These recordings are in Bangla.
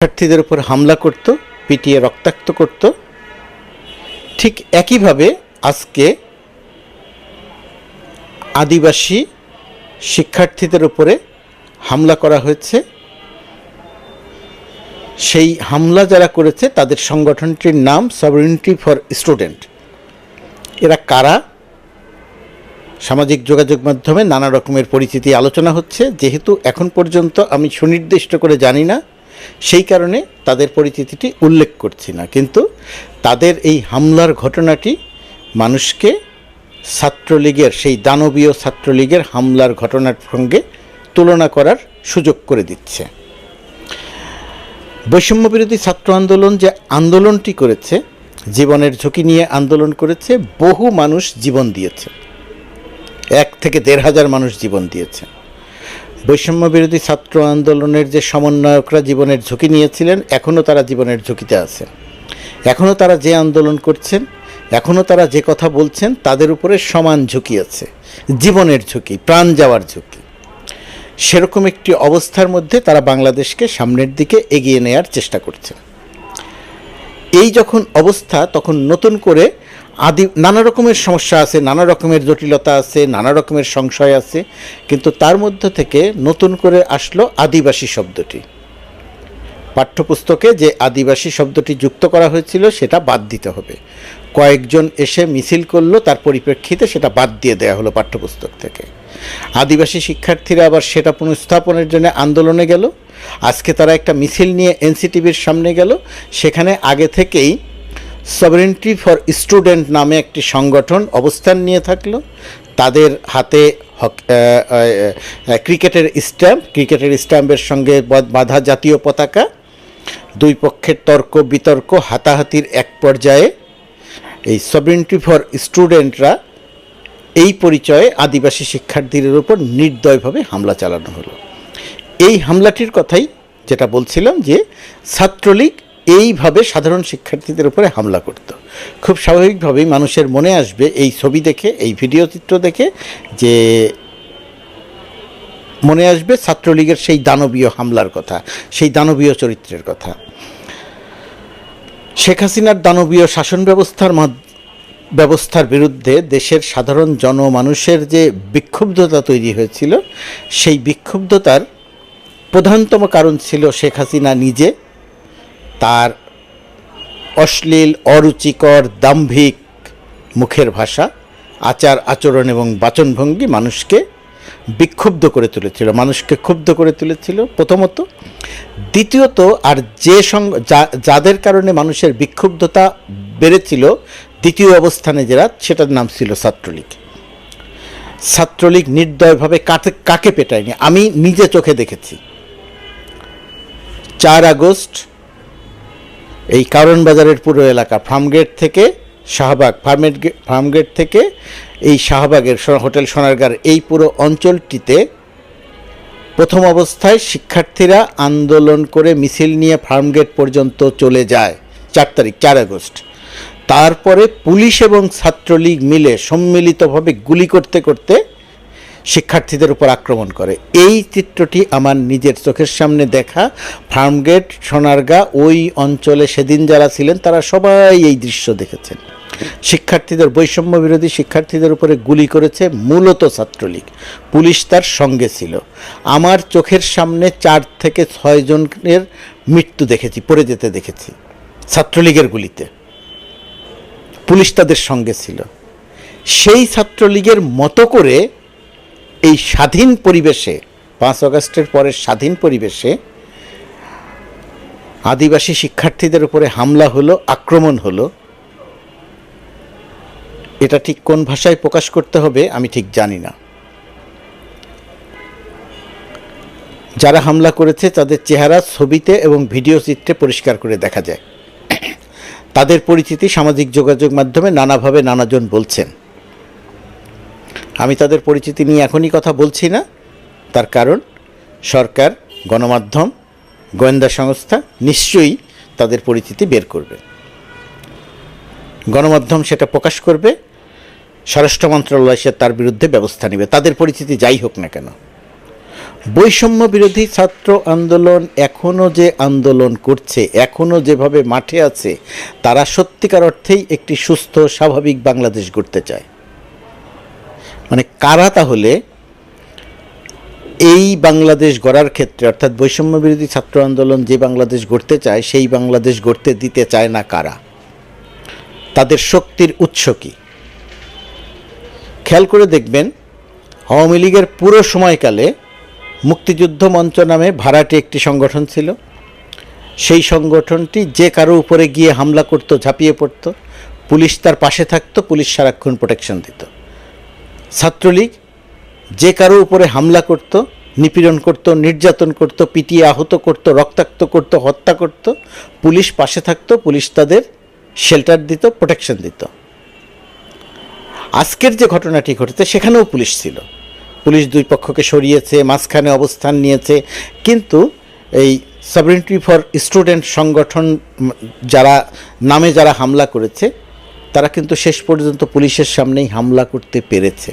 শিক্ষার্থীদের উপর হামলা করত, পিটিয়ে রক্তাক্ত করত। ঠিক একইভাবে আজকে আদিবাসী শিক্ষার্থীদের উপরে হামলা করা হয়েছে। সেই হামলা যারা করেছে, তাদের সংগঠনটির নাম সভারেন্টি ফর স্টুডেন্ট এরা কারা? সামাজিক যোগাযোগ মাধ্যমে নানা রকমের পরিচিতি আলোচনা হচ্ছে। যেহেতু এখন পর্যন্ত আমি সুনির্দিষ্ট করে জানি না সেই কারণে তাদের পরিচিতিটি উল্লেখ করছি না। কিন্তু তাদের এই হামলার ঘটনাটি মানুষকে ছাত্রলীগের, সেই দানবীয় ছাত্রলীগের হামলার ঘটনার সঙ্গে তুলনা করার সুযোগ করে দিচ্ছে। বৈষম্য বিরোধী ছাত্র আন্দোলন যে আন্দোলনটি করেছে, জীবনের ঝুঁকি নিয়ে আন্দোলন করেছে, বহু মানুষ জীবন দিয়েছে। এক থেকে দেড় হাজার মানুষ জীবন দিয়েছে। বৈষম্য বিরোধী ছাত্র আন্দোলনের যে সমন্বয়করা জীবনের ঝুঁকি নিয়েছিলেন, এখনও তারা জীবনের ঝুঁকিতে আছেন। এখনও তারা যে আন্দোলন করছেন, এখনও তারা যে কথা বলছেন, তাদের উপরে সমান ঝুঁকি আছে। জীবনের ঝুঁকি, প্রাণ যাওয়ার ঝুঁকি। সেরকম একটি অবস্থার মধ্যে তারা বাংলাদেশকে সামনের দিকে এগিয়ে নেয়ার চেষ্টা করছে এই যখন অবস্থা, তখন নতুন করে আদি নানা রকমের সমস্যা আছে, নানা রকমের জটিলতা আছে, নানা রকমের সংশয় আছে, কিন্তু তার মধ্য থেকে নতুন করে আসলো আদিবাসী শব্দটি। পাঠ্যপুস্তকে যে আদিবাসী শব্দটি যুক্ত করা হয়েছিল সেটা বাদ দিতে হবে। কয়েকজন এসে মিছিল করল, তার পরিপ্রেক্ষিতে সেটা বাদ দিয়ে দেওয়া হলো পাঠ্যপুস্তক থেকে। আদিবাসী শিক্ষার্থীরা আবার সেটা পুনঃস্থাপনের জন্য আন্দোলনে গেল। আজকে তারা একটা মিছিল নিয়ে এনসিটিভির সামনে গেল। সেখানে আগে থেকেই সভারেন্টি ফর স্টুডেন্ট নামে একটি সংগঠন অবস্থান নিয়ে থাকল। তাদের হাতে ক্রিকেটের স্ট্যাম্প, ক্রিকেটের স্ট্যাম্পের সঙ্গে বাঁধা জাতীয় পতাকা। দুই পক্ষের তর্ক, বিতর্ক, হাতাহাতির এক পর্যায়ে। এই সভারেন্টি ফর স্টুডেন্টরা এই পরিচয়ে আদিবাসী শিক্ষার্থীদের উপর নির্দয়ভাবে হামলা চালানো হলো। এই হামলাটির কথাই যেটা বলছিলাম যে ছাত্রলীগ এইভাবে সাধারণ শিক্ষার্থীদের উপরে হামলা করত। খুব স্বাভাবিকভাবেই মানুষের মনে আসবে এই ছবি দেখে, এই ভিডিও চিত্র দেখে যে মনে আসবে ছাত্রলীগের সেই দানবীয় হামলার কথা, সেই দানবীয় চরিত্রের কথা। শেখ হাসিনার দানবীয় শাসন ব্যবস্থার ব্যবস্থার বিরুদ্ধে দেশের সাধারণ জনমানুষের যে বিক্ষুব্ধতা তৈরি হয়েছিল, সেই বিক্ষুব্ধতার প্রধানতম কারণ ছিল শেখ হাসিনা নিজে তার অশ্লীল, অরুচিকর, দাম্ভিক মুখের ভাষা, আচার, আচরণ এবং বাচনভঙ্গি মানুষকে বিক্ষুব্ধ করে তুলেছিল, মানুষকে ক্ষুব্ধ করে তুলেছিল প্রথমত। দ্বিতীয়ত, আর যে সঙ্গ যাদের কারণে মানুষের বিক্ষুব্ধতা বেড়েছিল, দ্বিতীয় অবস্থানে যারা, সেটার নাম ছিল ছাত্রলীগ। ছাত্রলীগ নির্দয়ভাবে কাকে কাকে পেটায়নি? আমি নিজে চোখে দেখেছি। চার আগস্ট এই কারণ বাজারের পুরো এলাকা ফার্মগেট থেকে শাহবাগ ফার্মের ফার্মগেট থেকে এই শাহবাগের হোটেল সোনারগাঁর এই পুরো অঞ্চলটিতে প্রথম অবস্থায় শিক্ষার্থীরা আন্দোলন করে মিছিল নিয়ে ফার্মগেট পর্যন্ত চলে যায় চার তারিখ, চার আগস্ট। তারপরে পুলিশ এবং ছাত্রলীগ মিলে সম্মিলিতভাবে গুলি করতে করতে শিক্ষার্থীদের উপর আক্রমণ করে। এই চিত্রটি আমার নিজের চোখের সামনে দেখা। ফার্মগেট, সোনারগা, ওই অঞ্চলে সেদিন যারা ছিলেন, তারা সবাই এই দৃশ্য দেখেছেন। শিক্ষার্থীদের বৈষম্য বিরোধী শিক্ষার্থীদের উপরে গুলি করেছে মূলত ছাত্রলীগ। পুলিশ তার সঙ্গে ছিল। আমার চোখের সামনে চার থেকে ছয় জনের মৃত্যু দেখেছি, পড়ে যেতে দেখেছি ছাত্রলীগের গুলিতে। পুলিশ তাদের সঙ্গে ছিল। সেই ছাত্রলীগের মতো করে এই স্বাধীন পরিবেশে, পাঁচ আগস্টের পরের স্বাধীন পরিবেশে আদিবাসী শিক্ষার্থীদের উপরে হামলা হলো, আক্রমণ হলো, এটা ঠিক কোন ভাষায় প্রকাশ করতে হবে আমি ঠিক জানি না। যারা হামলা করেছে তাদের চেহারা, ছবিতে এবং ভিডিও চিত্রে পরিষ্কার করে দেখা যায়। তাদের পরিচিতি সামাজিক যোগাযোগ মাধ্যমে নানাভাবে নানাজন বলছেন। আমি তাদের পরিচিতি নিয়ে এখনই কথা বলছি না। তার কারণ, সরকার, গণমাধ্যম, গোয়েন্দা সংস্থা নিশ্চয়ই তাদের পরিচিতি বের করবে। গণমাধ্যম সেটা প্রকাশ করবে, স্বরাষ্ট্র মন্ত্রণালয় সে তার বিরুদ্ধে ব্যবস্থা নেবে, তাদের পরিচিতি যাই হোক না কেন। বৈষম্য বিরোধী ছাত্র আন্দোলন এখনও যে আন্দোলন করছে এখনও যেভাবে মাঠে আছে, তারা সত্যিকার অর্থেই একটি সুস্থ, স্বাভাবিক বাংলাদেশ গড়তে চায়। মানে কারা তাহলে এই বাংলাদেশ গড়ার ক্ষেত্রে, অর্থাৎ বৈষম্য বিরোধী ছাত্র আন্দোলন যে বাংলাদেশ গড়তে চায়, সেই বাংলাদেশ গড়তে দিতে চায় না কারা? তাদের শক্তির উৎস কী? খেয়াল করে দেখবেন, আওয়ামী লীগের পুরো সময়কালে মুক্তিযুদ্ধ মঞ্চ নামে ভাড়াটে একটি সংগঠন ছিল। সেই সংগঠনটি যে কারও উপরে গিয়ে হামলা করত, ঝাঁপিয়ে পড়ত, পুলিশ তার পাশে থাকতো, পুলিশ সারাক্ষণ প্রোটেকশন দিত। ছাত্রলীগ যে কারও উপরে হামলা করত, নিপীড়ন করত, নির্যাতন করত, পিটিয়ে আহত করত, রক্তাক্ত করত, হত্যা করত, পুলিশ পাশে থাকতো, পুলিশ তাদের শেল্টার দিত, প্রোটেকশন দিত। আজকের যে ঘটনাটি ঘটেছে, সেখানেও পুলিশ ছিল। পুলিশ দুই পক্ষকে সরিয়েছে, মাঝখানে অবস্থান নিয়েছে, কিন্তু এই সাবরিনিটি ফর স্টুডেন্ট সংগঠন যারা, নামে যারা হামলা করেছে তারা কিন্তু শেষ পর্যন্ত পুলিশের সামনেই হামলা করতে পেরেছে।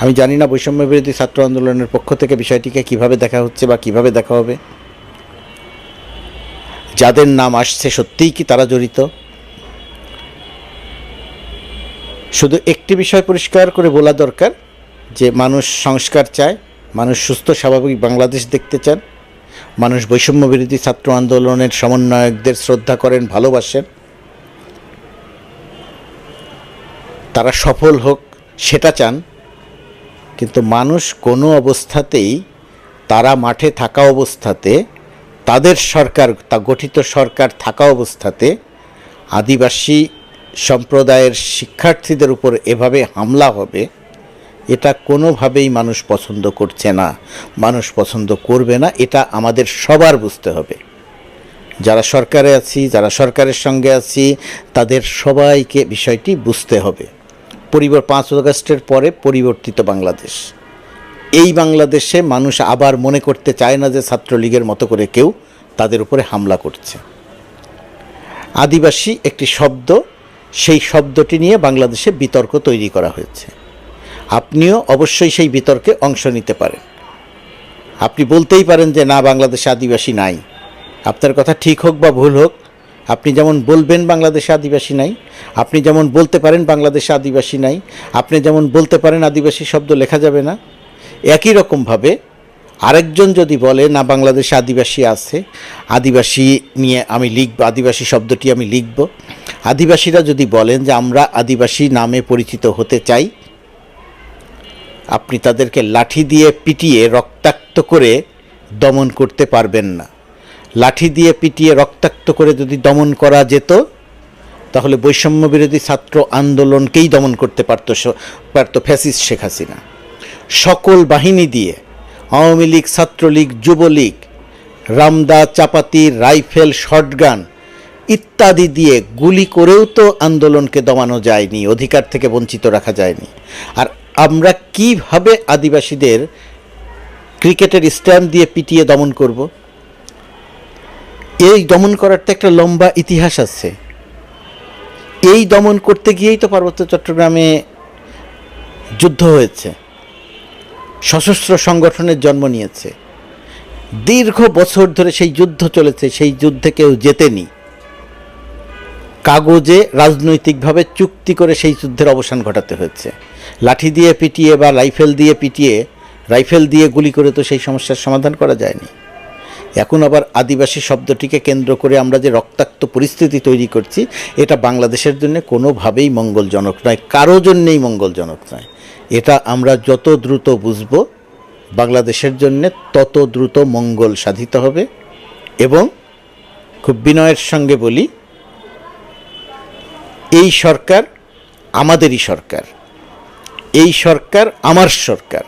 আমি জানি না বৈষম্য বিরোধী ছাত্র আন্দোলনের পক্ষ থেকে বিষয়টিকে কীভাবে দেখা হচ্ছে বা কীভাবে দেখা হবে। যাদের নাম আসছে সত্যিই কি তারা জড়িত? শুধু একটি বিষয় পরিষ্কার করে বলা দরকার, যে মানুষ সংস্কার চায়, মানুষ সুস্থ, স্বাভাবিক বাংলাদেশ দেখতে চান, মানুষ বৈষম্য বিরোধী ছাত্র আন্দোলনের সমন্বয়কদের শ্রদ্ধা করেন, ভালোবাসেন তারা সফল হোক, সেটা চান। কিন্তু মানুষ কোনো অবস্থাতেই তারা মাঠে থাকা অবস্থাতে, তাদের সরকার, তা গঠিত সরকার থাকা অবস্থাতে আদিবাসী সম্প্রদায়ের শিক্ষার্থীদের উপর এভাবে হামলা হবে, এটা কোনোভাবেই মানুষ পছন্দ করছে না, মানুষ পছন্দ করবে না, এটা আমাদের সবার বুঝতে হবে। যারা সরকারে আছি, যারা সরকারের সঙ্গে আছি, তাদের সবাইকে বিষয়টি বুঝতে হবে। পরিবার পাঁচ আগস্টের পরে পরিবর্তিত বাংলাদেশ। এই বাংলাদেশে মানুষ আবার মনে করতে চায় না যে ছাত্রলীগের মতো করে কেউ তাদের উপরে হামলা করছে। আদিবাসী একটি শব্দ, সেই শব্দটি নিয়ে বাংলাদেশে বিতর্ক তৈরি করা হয়েছে। আপনিও অবশ্যই সেই বিতর্কে অংশ নিতে পারেন। আপনি বলতেই পারেন যে, না, বাংলাদেশে আদিবাসী নাই। আপনার কথা ঠিক হোক বা ভুল হোক আপনি যেমন বলবেন বাংলাদেশে আদিবাসী নাই, আপনি যেমন বলতে পারেন বাংলাদেশে আদিবাসী নাই, আপনি যেমন বলতে পারেন আদিবাসী শব্দ লেখা যাবে না, একই রকমভাবে আরেকজন যদি বলে, না, বাংলাদেশে আদিবাসী আছে, আদিবাসী নিয়ে আমি লিখব, আদিবাসী শব্দটি আমি লিখব। আদিবাসীরা যদি বলেন যে, আমরা আদিবাসী নামে পরিচিত হতে চাই, আপনি তাদেরকে লাঠি দিয়ে পিটিয়ে রক্তাক্ত করে দমন করতে পারবেন না। লাঠি দিয়ে পিটিয়ে রক্তাক্ত করে যদি দমন করা যেত, তাহলে বৈষম্য বিরোধী ছাত্র আন্দোলনকেই দমন করতে পারত পারত ফ্যাসিস্ট শেখ হাসিনা। সকল বাহিনী দিয়ে আওয়ামী লীগ, ছাত্রলীগ, যুবলীগ, রামদা, চাপাতি, রাইফেল, শটগান ইত্যাদি দিয়ে গুলি করেও তো আন্দোলনকে দমানো যায়নি, অধিকার থেকে বঞ্চিত রাখা যায়নি। আর আমরা কীভাবে আদিবাসীদের ক্রিকেটের স্ট্যাম্প দিয়ে পিটিয়ে দমন করব? এই দমন করার তো একটা লম্বা ইতিহাস আছে। এই দমন করতে গিয়েই তো পার্বত্য চট্টগ্রামে যুদ্ধ হয়েছে। সশস্ত্র সংগঠনের জন্ম নিয়েছে। দীর্ঘ বছর ধরে সেই যুদ্ধ চলেছে, সেই যুদ্ধে কেউ জেতেনি। কাগজে রাজনৈতিকভাবে চুক্তি করে সেই যুদ্ধের অবসান ঘটাতে হয়েছে। লাঠি দিয়ে পিটিয়ে বা রাইফেল দিয়ে পিটিয়ে, রাইফেল দিয়ে গুলি করে তো সেই সমস্যার সমাধান করা যায়নি। এখন আবার আদিবাসী শব্দটিকে কেন্দ্র করে আমরা যে রক্তাক্ত পরিস্থিতি তৈরি করছি, এটা বাংলাদেশের জন্য কোনোভাবেই মঙ্গলজনক নয়, কারও জন্যেই মঙ্গলজনক নয়। এটা আমরা যত দ্রুত বুঝব, বাংলাদেশের জন্য তত দ্রুত মঙ্গল সাধিত হবে এবং খুব বিনয়ের সঙ্গে বলি, এই সরকার আমাদেরই সরকার, এই সরকার আমার সরকার।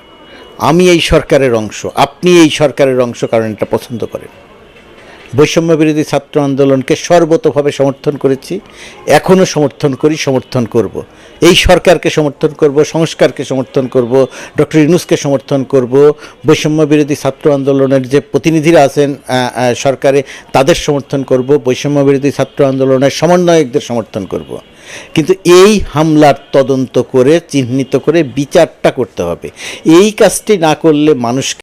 আমি এই সরকারের অংশ, আপনি এই সরকারের অংশ কারণ এটা পছন্দ করেন বৈষম্য বিরোধী ছাত্র আন্দোলনকে সর্বতভাবে সমর্থন করেছি এখনও সমর্থন করি, সমর্থন করব। এই সরকারকে সমর্থন করব, সংস্কারকে সমর্থন করব, ডক্টর ইউনুসকে সমর্থন করব, বৈষম্য বিরোধী ছাত্র আন্দোলনের যে প্রতিনিধিরা আছেন সরকারে, তাদের সমর্থন করব, বৈষম্য বিরোধী ছাত্র আন্দোলনের সমন্বয়কদের সমর্থন করব কিন্তু এই হামলার তদন্ত করে, চিহ্নিত করে বিচারটা করতে হবে। এই কাজটি না করলে মানুষ